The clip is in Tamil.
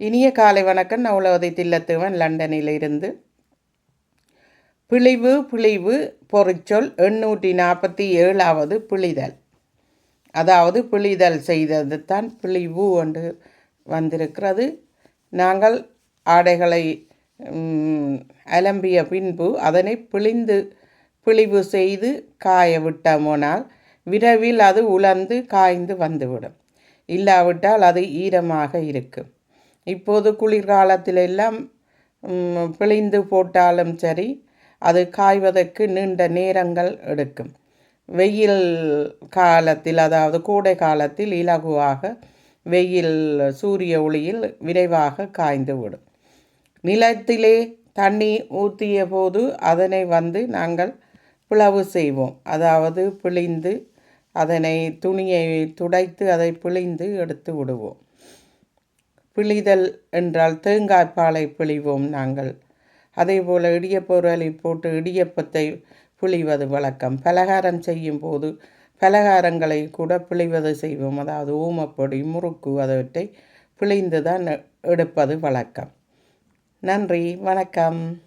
இனிய காலை வணக்கம். நான் உலகதை தில்லத்துவன் லண்டனில் இருந்து. பிழிவு பிழிவு பொறிச்சொல் எண்ணூற்றி நாற்பத்தி ஏழாவது பிழிதல். அதாவது பிழிதல் செய்தது தான் பிழிவு என்று வந்திருக்கிறது. நாங்கள் ஆடைகளை அலம்பிய பின்பு அதனை பிழிந்து பிழிவு செய்து காய விட்டோமோனால் விரைவில் அது உலர்ந்து காய்ந்து வந்துவிடும். இல்லாவிட்டால் அது ஈரமாக இருக்கும். இப்போது குளிர்காலத்தில் எல்லாம் பிழிந்து போட்டாலும் சரி அது காய்வதற்கு நீண்ட நேரங்கள் எடுக்கும். வெயில் காலத்தில் அதாவது கோடை காலத்தில் இலகுவாக வெயில் சூரிய ஒளியில் விரைவாக காய்ந்து விடும். நிலத்திலே தண்ணி ஊற்றிய போது அதனை வந்து நாங்கள் பிளவு செய்வோம். அதாவது பிழிந்து அதனை துணியை துடைத்து அதை பிழிந்து எடுத்து விடுவோம். பிழிதல் என்றால் தேங்காய் பாலை பிழிவோம் நாங்கள். அதே போல் இடியப்பொருளை போட்டு இடியப்பத்தை பிழிவது வழக்கம். பலகாரம் செய்யும் போது பலகாரங்களை கூட பிழிவது செய்வோம். அதாவது ஊமப்பொடி முறுக்கு அதவற்றை பிழிந்து தான் எடுப்பது வழக்கம். நன்றி வணக்கம்.